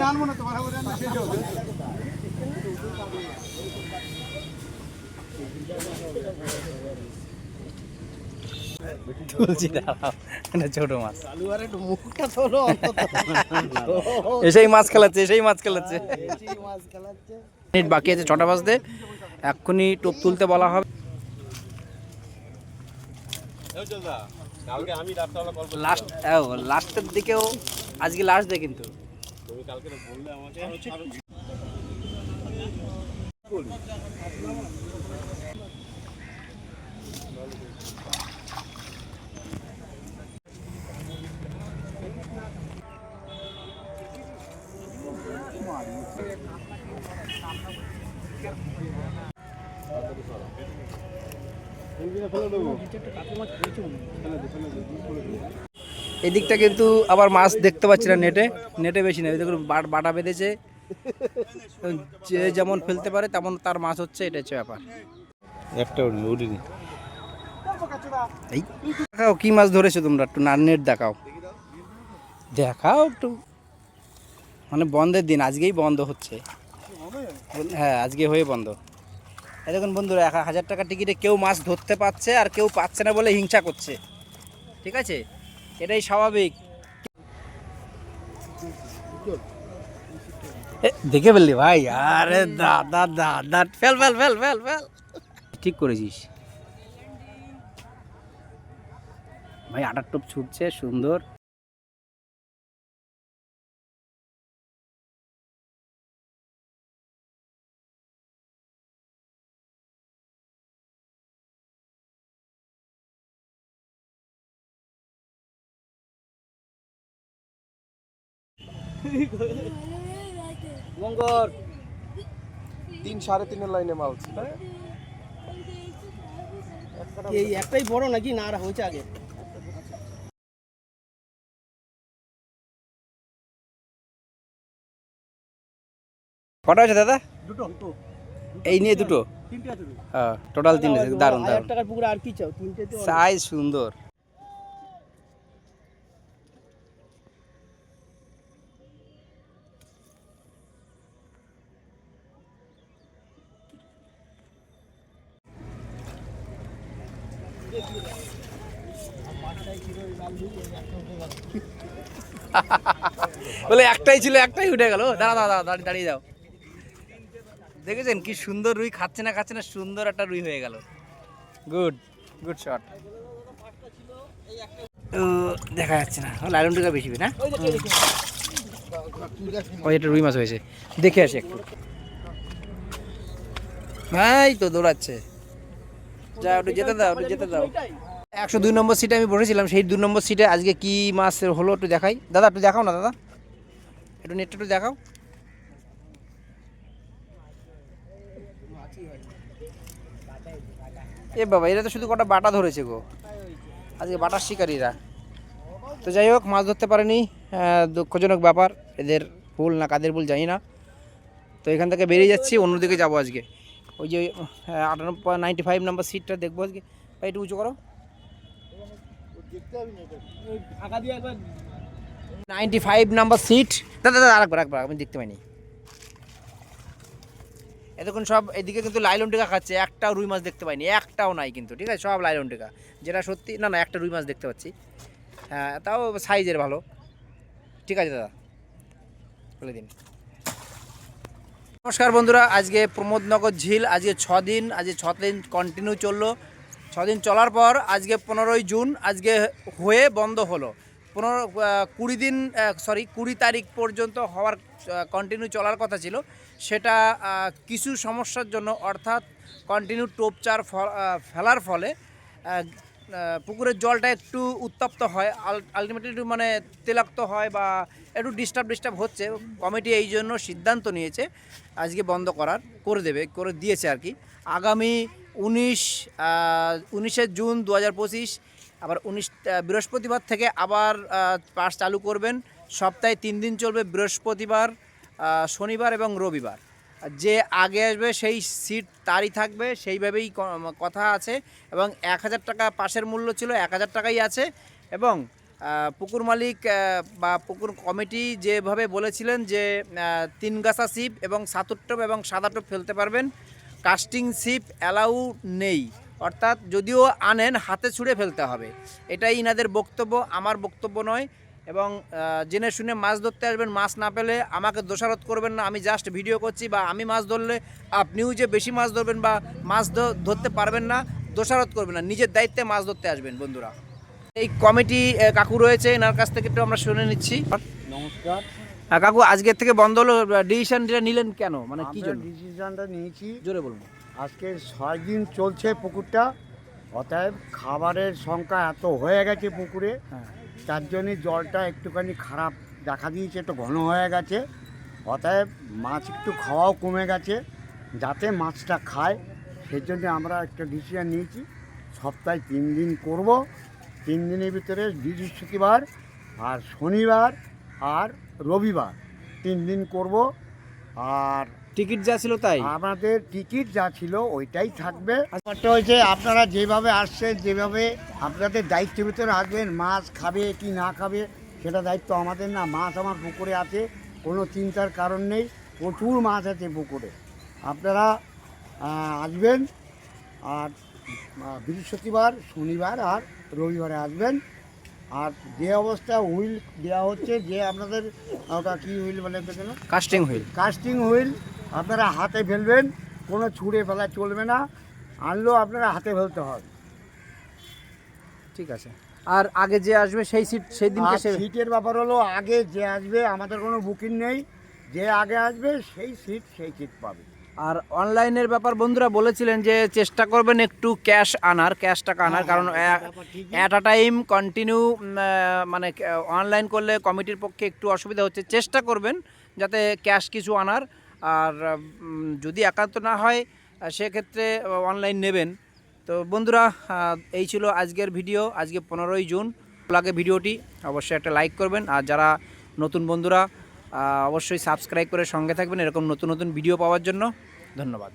ഞാൻ മോനെ തുമാരെ പോലെ ശരിയോ Thank you. তুলছি দাঁড়াও ছোট মাছ। এসেই মাছ খেলাচ্ছে, এসেই মাছ খেলাচ্ছে। মিনিট বাকি আছে ছটা বাজতে। এক্ষুনি টোপ তুলতে বলা হবে। লাস্ট লাস্টের দিকেও, আজকে লাস্ট ডে কিন্তু। কালকে বললে আমাকে এদিকটা কিন্তু আবার মাছ দেখতে পাচ্ছি না নেটে নেটে বেশি নেই দেখুন বাট- বেঁধেছে। যে যেমন ফেলতে পারে তেমন তার মাছ হচ্ছে এটা হচ্ছে ব্যাপার। একটা এই দেখাও কি মাছ ধরেছো তোমরা একটু না নেট দেখাও। দেখাও একটু। মানে বন্ধের দিন আজকেই বন্ধ হচ্ছে। হ্যাঁ আজকে হয়ে বন্ধ। দেখুন বন্ধুরা এক হাজার টাকার টিকিটে কেউ মাছ ধরতে পারছে আর কেউ পাচ্ছে না বলে হিংসা করছে। ঠিক আছে? এটাই স্বাভাবিক। দেখে ফেললি ভাই? আরে দাদা দাদা fail fail fail fail fail. ঠিক করেছিস। ভাই আটার টোপ ছুটছে সুন্দর। মঙ্গল। তিন সাড়ে তিনের লাইনে মাল এই একটাই বড় নাকি? না আর হয়েছে আগে। কটা আছে দাদা? দুটো। এই নিয়ে দুটো? তিনটে আছে। তো। হ্যাঁ টোটাল তিনটে হাজার দারুণ টাকার পুকুরে আর কি চাও? তিনটে সাইজ সুন্দর। বলে একটাই ছিল, একটাই উঠে গেল। দাঁড়া দাঁড়া দাঁড়া, দাঁড়িয়ে দাঁড়িয়ে যাও দেখেছেন কি সুন্দর রুই, খাচ্ছে না খাচ্ছে না, সুন্দর একটা রুই হয়ে গেল। Good good shot. দেখা যাচ্ছে না লাইলন টিকা বেশি না? ওই একটা রুই মাছ হয়েছে। দেখে আসি একটু। ভাই, তো দৌড়াচ্ছে। যা একটু যেতে দাও একটু যেতে দাও। একশো দুই নম্বর সিটে আমি বসেছিলাম, সেই দুই নম্বর সিটে আজকে কি মাছ হলো একটু দেখাই। দাদা, একটু দেখাও না, দাদা। একটু নেটটা একটু দেখাও। এ বাবা, এরা তো শুধু কটা বাটা ধরেছে গো। আজকে বাটার শিকারীরা। তো যাই হোক, মাছ ধরতে পারেনি দুঃখজনক ব্যাপার। এদের ভুল না, কাদের ভুল জানি না। তো এখান থেকে বেরিয়ে যাচ্ছি, অন্যদিকে যাব আজকে। ওই যে আটানব্বই নাইনটি ফাইভ নাম্বার সিটটা দেখব আজকে। ভাই, একটু উঁচু করো। নাইনটি ফাইভ নাম্বার সিট দাদা দাদা, আরেকবার একবার আমি দেখতে পাইনি। এতক্ষণ সব এদিকে কিন্তু লাইলন টিকা খাচ্ছে, একটাও রুই মাছ দেখতে পাইনি, একটাও নাই কিন্তু, ঠিক আছে? সব লাইলন টিকা। যেটা সত্যি, না না, একটা রুই মাছ দেখতে পাচ্ছি। হ্যাঁ তাও সাইজের ভালো। ঠিক আছে, দাদা। বলে দিন। নমস্কার বন্ধুরা, আজকে প্রমোদনগর ঝিল, আজকে ছ দিন, আজকে ছ দিন কন্টিনিউ চলল। ছ দিন চলার পর আজকে পনেরোই জুন, আজকে হয়ে বন্ধ হলো। পনেরো কুড়ি দিন সরি কুড়ি তারিখ পর্যন্ত হওয়ার কন্টিনিউ চলার কথা ছিল। সেটা কিছু সমস্যার জন্য অর্থাৎ কন্টিনিউ টোপচার ফেলার ফলে পুকুরের জলটা একটু উত্তপ্ত হয়। আলটিমেটলি একটু মানে তেলাক্ত হয় বা একটু ডিস্টার্ব ডিস্টার্ব হচ্ছে। কমিটি এই জন্য সিদ্ধান্ত নিয়েছে, আজকে বন্ধ করার, করে দেবে, করে দিয়েছে আর কি। আগামী উনিশ উনিশে জুন দু হাজার পঁচিশ, আবার উনিশ বৃহস্পতিবার থেকে আবার পাস চালু করবেন। সপ্তাহে তিন দিন চলবে বৃহস্পতিবার শনিবার এবং রবিবার। যে আগে আসবে সেই সিট তারই থাকবে, সেইভাবেই কথা আছে এবং এক হাজার টাকা পাশের মূল্য ছিল এক হাজার টাকাই আছে এবং পুকুর মালিক বা পুকুর কমিটি যেভাবে বলেছিলেন যে তিন গাছা সিপ এবং সাতুর টোপ এবং সাদা টোপ ফেলতে পারবেন কাস্টিং সিপ অ্যালাউ নেই। অর্থাৎ যদিও আনেন, হাতে ছুঁড়ে ফেলতে হবে। এটাই ইনাদের বক্তব্য, আমার বক্তব্য নয়। এবং জেনে শুনে মাছ ধরতে আসবেন মাছ না পেলে আমাকে দোষারোপ করবেন না আমি জাস্ট ভিডিও করছি বা আমি মাছ ধরলে আপনিও যে বেশি মাছ ধরবেন বা মাছ ধরতে পারবেন না দোষারোপ করবেন না নিজের দায়িত্বে মাছ ধরতে আসবেন বন্ধুরা। এই কমিটি কাকু রয়েছে এনার কাছ থেকে একটু আমরা শুনে নিচ্ছি। নমস্কার। আহ, কাকু আজকের থেকে বন্ধ হলো ডিসিশনটা নিলেন কেন? মানে কি জন্য? ডিসিশনটা নিয়েছি। জোরে বলুন। আজকে ছয় দিন চলছে পুকুরটা অতএব খাবারের সংখ্যা এত হয়ে গেছে পুকুরে। হ্যাঁ। তার জন্যে জলটা একটুখানি খারাপ দেখা দিয়েছে, একটু ঘন হয়ে গেছে। অতএব মাছ একটু খাওয়াও কমে গেছে, যাতে মাছটা খায়। সেই জন্য আমরা একটা ডিসিশন নিয়েছি, সপ্তাহে তিন দিন করব। তিন দিনের ভিতরে বৃহস্পতিবার আর শনিবার আর রবিবার তিন দিন করব। আর টিকিট যা ছিল তাই? আমাদের টিকিট যা ছিল ওইটাই থাকবে। ব্যাপারটা হয়েছে আপনারা যেভাবে আসছেন যেভাবে আপনাদের দায়িত্বের ভিতরে আসবেন মাছ খাবে কি না খাবে সেটা দায়িত্ব আমাদের না মাছ আমার পুকুরে আছে কোনো চিন্তার কারণ নেই প্রচুর মাছ আছে পুকুরে। আপনারা আসবেন আর বৃহস্পতিবার শনিবার আর রবিবারে আসবেন। আর যে অবস্থা হুইল দেওয়া হচ্ছে যে আপনাদের ওটা কী হুইল বলে কাস্টিং হুইল। কাস্টিং হুইল আপনারা হাতে ফেলবেন কোনো ছুঁড়ে ফেলা চলবে না। আনলেও আপনারা হাতে ফেলতে হবে। ঠিক আছে। আর আগে যে আসবে সেই সিট সেই দিনকে সে সিটের ব্যাপার হলো আগে যে আসবে আমাদের কোনো বুকিং নেই। যে আগে আসবে সেই সিট সেই সিট পাবে। আর অনলাইনের ব্যাপার বন্ধুরা বলেছিলেন যে চেষ্টা করবেন একটু ক্যাশ আনার ক্যাশ টাকা আনার। কারণ অ্যাট আ টাইম কন্টিনিউ মানে অনলাইন করলে কমিটির পক্ষে একটু অসুবিধা হচ্ছে। চেষ্টা করবেন যাতে ক্যাশ কিছু আনার। আর যদি একান্ত না হয় সেক্ষেত্রে অনলাইন নেবেন। তো বন্ধুরা এই ছিল আজকের ভিডিও আজকে পনেরোই জুন। লাগে ভিডিওটি, অবশ্যই একটা লাইক করবেন। আর যারা নতুন বন্ধুরা অবশ্যই সাবস্ক্রাইব করে সঙ্গে থাকবেন এরকম নতুন নতুন ভিডিও পাওয়ার জন্য। ধন্যবাদ।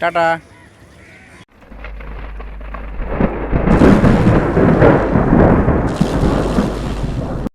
টাটা।